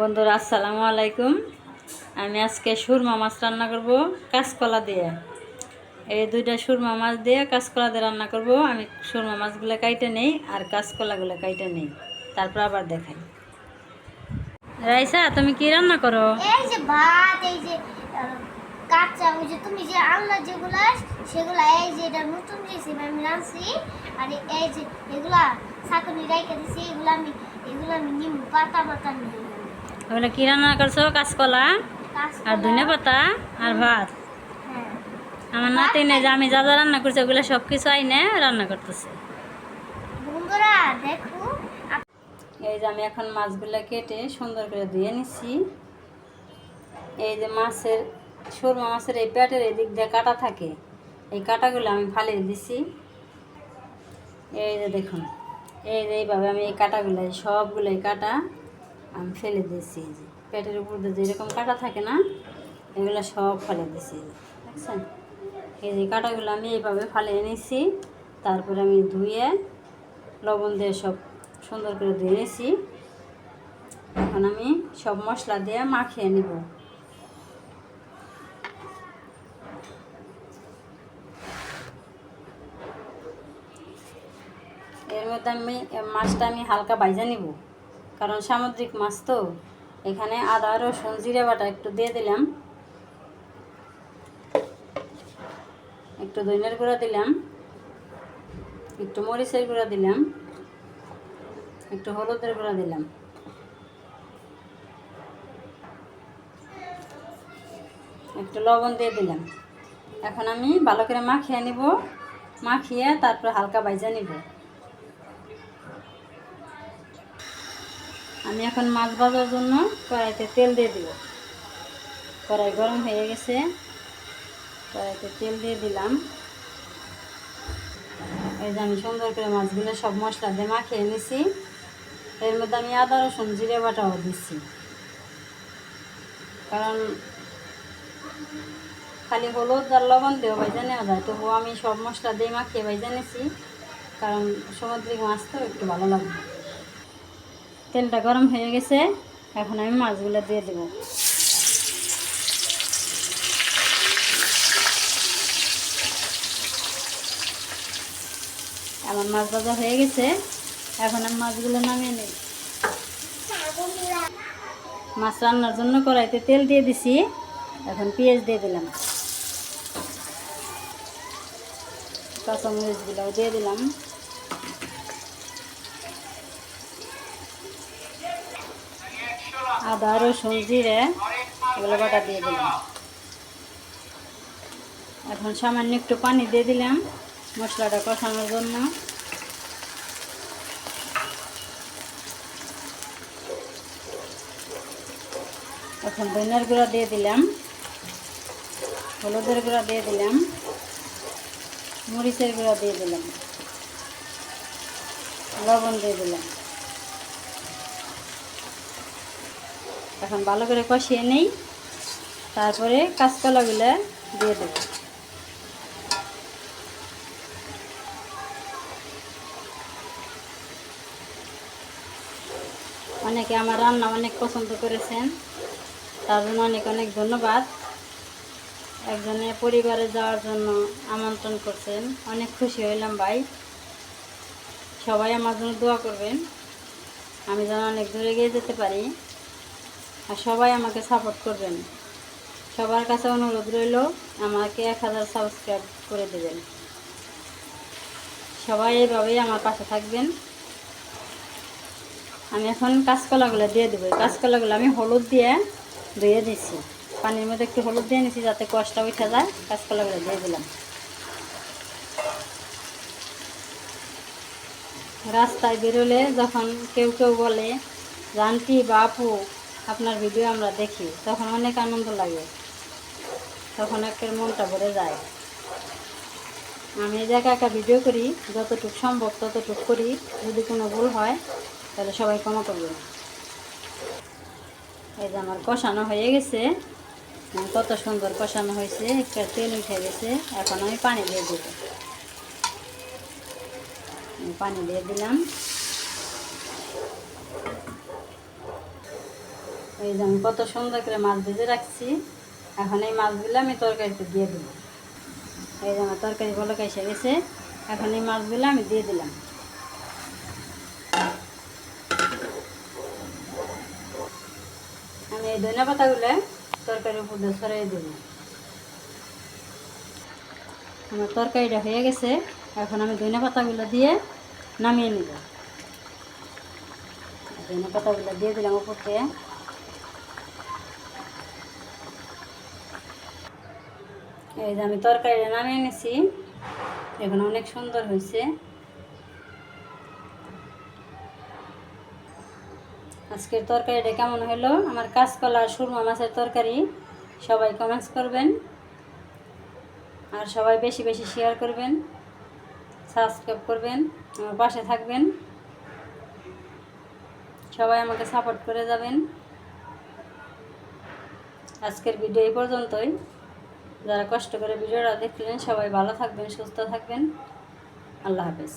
বন্ধুরা, আসসালামু আলাইকুম। আমি আজকে সুরমা মাছ রান্না করব কাঁচকলা দিয়ে। এই দুইটা সুরমা মাছ দিয়ে কাঁচকলা দিয়ে রান্না করব। আমি সুরমা মাছগুলো কাইটে নেই আর কাঁচকলাগুলো কাইটে নেই। তারপর আবার দেখাই। রাইসা, তুমি কি রান্না করো? এই যে ভাত, এই যে কাঁচা, ওই যে তুমি যে আলনা যেগুলা, সেগুলা, এই যে এটা নতুন রেসিপি আমি রাঁধছি। আর এই যে এগুলা সাকুনি রাইখে দিছি, এগুলা আমি এগুলা আমি নিম পাতা পাতা নিয়ে ওগুলো কি রান্না করছ? কাঁচকলা আর ধনে পাতা আর ভাত? হ্যাঁ। আমার নাতি নেই যে আমি যা যা রান্না করছি ওগুলো সব কিছু আইনে রান্না করতেছে। এই যে আমি এখন মাছগুলো কেটে সুন্দর করে ধুয়ে নিচ্ছি এই যে মাছের সুরমা মাছের এই পেটের এই দিক দিয়ে কাটা থাকে। এই কাটাগুলো আমি ফালিয়ে দিছি। এই যে দেখুন এই যে এইভাবে আমি এই কাটাগুলো সবগুলো এই কাটা আমি ফেলে দিয়েছি এই যে। পেটের উপর দিয়ে যেরকম কাটা থাকে না এগুলো সব ফেলে যে, দেখছেন? এই যে কাটাগুলো আমি এইভাবে ফালিয়ে এনেছি তারপরে আমি ধুয়ে লবণ দিয়ে সব সুন্দর করে ধুয়ে নিয়েছি। এখন আমি সব মশলা দিয়ে মাখিয়ে নিব। এর মধ্যে আমি মাছটা আমি হালকা বাইজা নিব। কারণ সামুদ্রিক মাছ তো। এখানে আদা, রসুন, জিরে বাটা একটু দিয়ে দিলাম। একটু দইনের গুঁড়া দিলাম। একটু মরিচের গুঁড়া দিলাম। একটু হলুদের গুঁড়া দিলাম। একটু লবণ দিয়ে দিলাম। এখন আমি ভালো করে মাখিয়ে নিব। মাখিয়ে তারপর হালকা বাইজা নিব। আমি এখন মাছ ভাজার জন্য কড়াইতে তেল দিয়ে দিব। কড়াই গরম হয়ে গেছে। কড়াইতে তেল দিয়ে দিলাম। এই যে আমি সুন্দর করে মাছগুলো সব মশলা দিয়ে মাখিয়ে নিছি। এর মধ্যে আমি আদা, রসুন, জিরে বাটাও দিচ্ছি। কারণ খালি হলুদ আর লবণ দিয়েও ভাইজা নেওয়া যায়। তবুও আমি সব মশলা দিয়ে মাখিয়ে ভাইজা নিছি। কারণ সামুদ্রিক মাছ তো একটু ভালো লাগবে তেলটা গরম হয়ে গেছে, এখন আমি মাছগুলো দিয়ে দেবো। আমার মাছ ভাজা হয়ে গেছে, এখন আমি মাছগুলো নামিয়ে নিই। মাছ রান্নার জন্য কড়াইতে তেল দিয়ে দিছি, এখন পেঁয়াজ দিয়ে দিলাম। কাঁচামরিচগুলোও দিয়ে দিলাম। আদা, রসুন, জিরে, এগুলো বাটা দিয়ে দিলাম। এখন সামান্য একটু পানি দিয়ে দিলাম মশলাটা কষানোর জন্য। এখন ধনিয়ার গুঁড়া দিয়ে দিলাম, হলুদের গুঁড়া দিয়ে দিলাম, মরিচের গুঁড়া দিয়ে দিলাম, লবণ দিয়ে দিলাম। এখন ভালো করে কষিয়ে নেই। তারপরে কাঁচকলাগুলো দিয়ে দেব। অনেকে আমার রান্না অনেক পছন্দ করেছেন, তার জন্য অনেক অনেক ধন্যবাদ। একজনে পরিবারে যাওয়ার জন্য আমন্ত্রণ করছেন, অনেক খুশি হইলাম ভাই। সবাই আমার জন্য দোয়া করবেন, আমি যেন অনেক দূরে গিয়ে যেতে পারি। আর সবাই আমাকে সাপোর্ট করবেন। সবার কাছে অনুরোধ রইল, আমাকে এক হাজার সাবস্ক্রাইব করে দেবেন। সবাই এভাবেই আমার পাশে থাকবেন। আমি এখন কাঁচকলাগুলো দিয়ে দেবো। কাঁচকলাগুলো আমি হলুদ দিয়ে ধুয়ে দিচ্ছি পানির মধ্যে একটু হলুদ দিয়ে নিচ্ছি যাতে কষটা উঠে যায়। কাঁচকলাগুলো দিয়ে দিলাম। রাস্তায় বেরোলে যখন কেউ কেউ বলে জানটি বা আপু আপনার ভিডিও আমরা দেখি, তখন অনেক আনন্দ লাগে। তখন একটা মনটা ভরে যায়। আমি এই জায়গায় একা ভিডিও করি, যতটুকু সম্ভব ততটুক করি। যদি কোনো ভুল হয়, তাহলে সবাই ক্ষমা করবে এই যে আমার কষানো হয়ে গেছে। কত সুন্দর কষানো হয়েছে। একটা তেল উঠে গেছে। এখন আমি পানি দিয়ে দেব। পানি দিয়ে দিলাম। এই যে আমি কত সুন্দর করে মাছ ভেজে রাখছি। এখন এই মাছগুলো আমি তরকারিতে দিয়ে দেবো। এই যে আমার তরকারি বলো এসে গেছে। এখন এই মাছগুলো আমি দিয়ে দিলাম। আমি এই ধনিয়া পাতাগুলো তরকারির উপর দিয়ে ছড়িয়ে দেবো। আমার তরকারিটা হয়ে গেছে। এখন আমি ধনিয়া পাতাগুলো দিয়ে নামিয়ে নিব। ধনিয়া পাতাগুলো দিয়ে দিলাম উপর থেকে এই যে আমি তরকারিটা নামিয়ে নিছি। এখন অনেক সুন্দর হয়েছে। আজকের তরকারিটা কেমন হলো? আমার কাঁচকলা সুরমা মাছের তরকারি সবাই কমেন্টস করবেন। আর সবাই বেশি বেশি শেয়ার করবেন। সাবস্ক্রাইব করবেন। আমার পাশে থাকবেন। সবাই আমাকে সাপোর্ট করে যাবেন। আজকের ভিডিও এই পর্যন্তই। যারা কষ্ট করে ভিডিওটা দেখলেন সবাই ভালো থাকবেন সুস্থ থাকবেন। আল্লাহ হাফেজ।